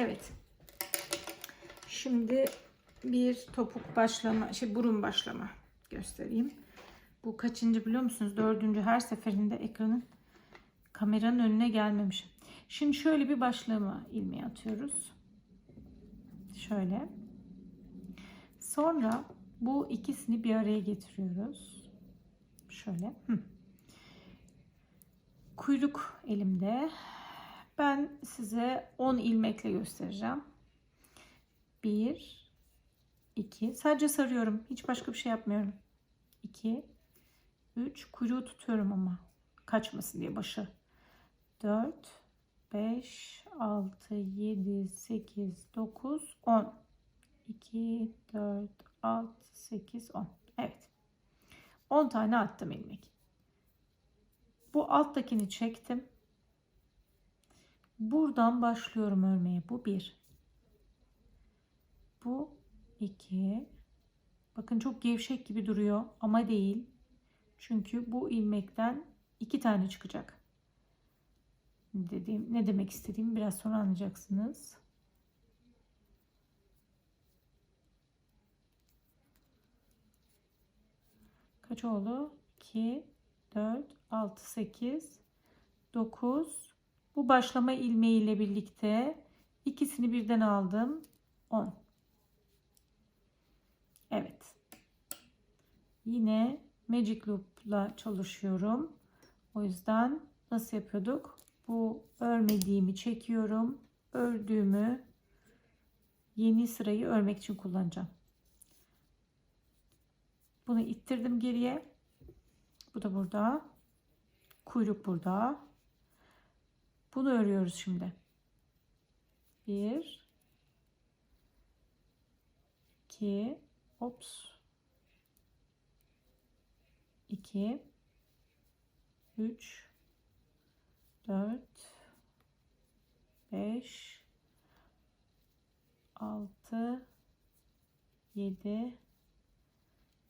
Evet. Şimdi bir topuk başlama, şey burun başlama göstereyim. Bu kaçıncı biliyor musunuz? Dördüncü her seferinde ekranın kameranın önüne gelmemişim. Şimdi şöyle bir başlama ilmeği atıyoruz. Şöyle. Sonra bu ikisini bir araya getiriyoruz. Şöyle. Hı. Kuyruk elimde. Ben size 10 ilmekle göstereceğim. 1 2 sadece sarıyorum. Hiç başka bir şey yapmıyorum. 2 3 kuyruğu tutuyorum ama kaçmasın diye başı. 4 5 6 7 8 9 10 2 4 6 8 10 Evet. 10 tane attım ilmek. Bu alttakini çektim. Buradan başlıyorum örmeye. Bu bir. Bu iki. Bakın çok gevşek gibi duruyor ama değil. Çünkü bu ilmekten iki tane çıkacak. Dediğim, ne demek istediğimi biraz sonra anlayacaksınız. Kaç oldu? 2, 4, 6, 8, 9. Bu başlama ilmeği ile birlikte ikisini birden aldım. 10. Evet. Yine Magic Loop ile çalışıyorum. O yüzden nasıl yapıyorduk? Bu örmediğimi çekiyorum. Ördüğümü yeni sırayı örmek için kullanacağım. Bunu ittirdim geriye. Bu da burada. Kuyruk burada. Bunu örüyoruz şimdi. Bir, iki, ops, iki, üç, dört, beş, altı, yedi,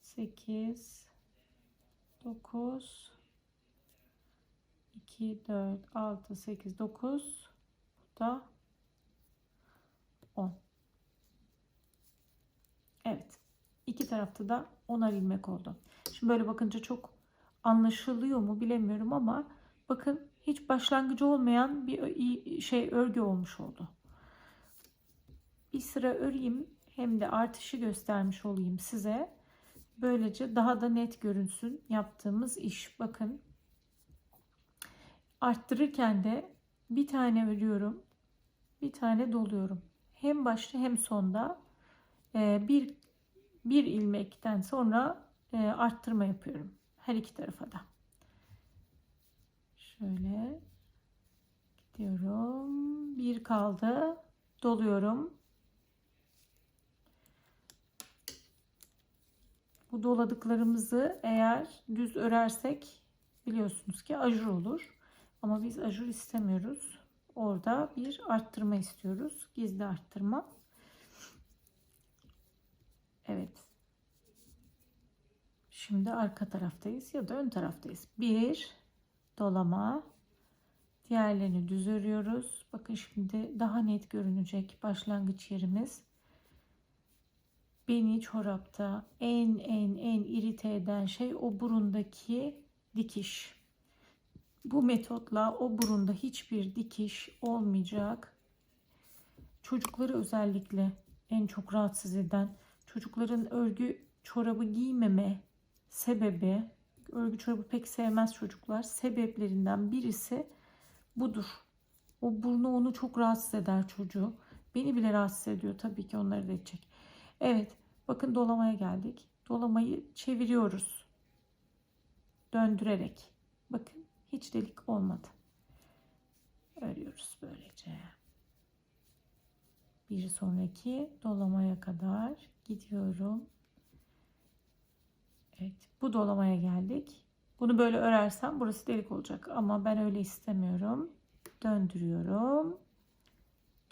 sekiz, dokuz, 2, 4, 6, 8, 9. Bu da 10. Evet. İki tarafta da 10'ar ilmek oldu. Şimdi böyle bakınca çok anlaşılıyor mu bilemiyorum ama bakın hiç başlangıcı olmayan bir şey örgü olmuş oldu. Bir sıra öreyim hem de artışı göstermiş olayım size. Böylece daha da net görünsün yaptığımız iş. Bakın arttırırken de bir tane örüyorum bir tane doluyorum. Hem başta hem sonda e, bir bir ilmekten sonra e, arttırma yapıyorum her iki tarafa da. Şöyle gidiyorum. Bir kaldı. Doluyorum. Bu doladıklarımızı eğer düz örersek biliyorsunuz ki ajur olur ama biz ajur istemiyoruz. Orada bir arttırma istiyoruz. Gizli arttırma. Evet. Şimdi arka taraftayız ya da ön taraftayız. Bir dolama. Diğerlerini düz örüyoruz. Bakın şimdi daha net görünecek başlangıç yerimiz. Beni çorapta en en en irite eden şey o burundaki dikiş. Bu metotla o burunda hiçbir dikiş olmayacak. Çocukları özellikle en çok rahatsız eden çocukların örgü çorabı giymeme sebebi örgü çorabı pek sevmez çocuklar. Sebeplerinden birisi budur. O burnu onu çok rahatsız eder çocuğu. Beni bile rahatsız ediyor. Tabii ki onları da edecek. Evet. Bakın dolamaya geldik. Dolamayı çeviriyoruz. Döndürerek. Bakın hiç delik olmadı. Örüyoruz böylece. Bir sonraki dolamaya kadar gidiyorum. Evet, bu dolamaya geldik. Bunu böyle örersem burası delik olacak ama ben öyle istemiyorum. Döndürüyorum.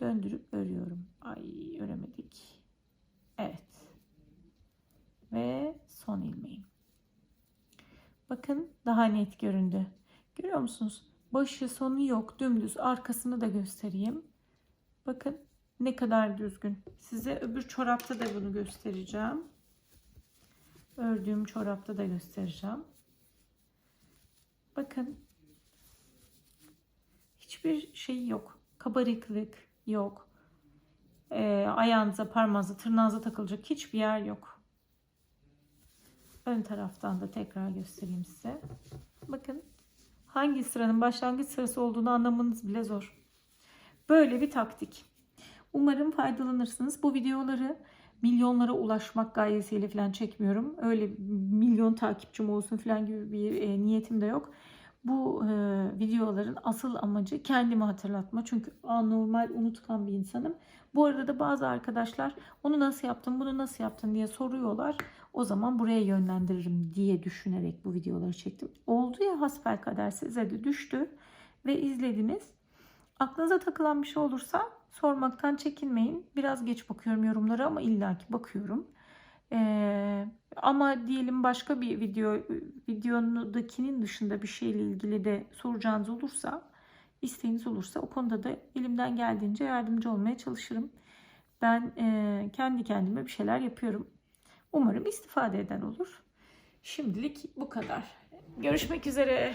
Döndürüp örüyorum. Ay öremedik. Evet. Ve son ilmeğim. Bakın daha net göründü. Görüyor musunuz? Başı sonu yok. Dümdüz. Arkasını da göstereyim. Bakın ne kadar düzgün. Size öbür çorapta da bunu göstereceğim. Ördüğüm çorapta da göstereceğim. Bakın. Hiçbir şey yok. Kabarıklık yok. Ee, ayağınıza, parmağınıza, tırnağınıza takılacak hiçbir yer yok. Ön taraftan da tekrar göstereyim size. Bakın hangi sıranın başlangıç sırası olduğunu anlamanız bile zor. Böyle bir taktik. Umarım faydalanırsınız. Bu videoları milyonlara ulaşmak gayesiyle falan çekmiyorum. Öyle milyon takipçim olsun falan gibi bir e, niyetim de yok. Bu e, videoların asıl amacı kendimi hatırlatma. Çünkü anormal unutkan bir insanım. Bu arada da bazı arkadaşlar onu nasıl yaptın, bunu nasıl yaptın diye soruyorlar. O zaman buraya yönlendiririm diye düşünerek bu videoları çektim. Oldu ya hasbelkader size de düştü ve izlediniz. Aklınıza takılan bir şey olursa sormaktan çekinmeyin. Biraz geç bakıyorum yorumlara ama illaki bakıyorum. Ee, ama diyelim başka bir video videonudakinin dışında bir şeyle ilgili de soracağınız olursa, isteğiniz olursa o konuda da elimden geldiğince yardımcı olmaya çalışırım. Ben e, kendi kendime bir şeyler yapıyorum. Umarım istifade eden olur. Şimdilik bu kadar. Görüşmek üzere.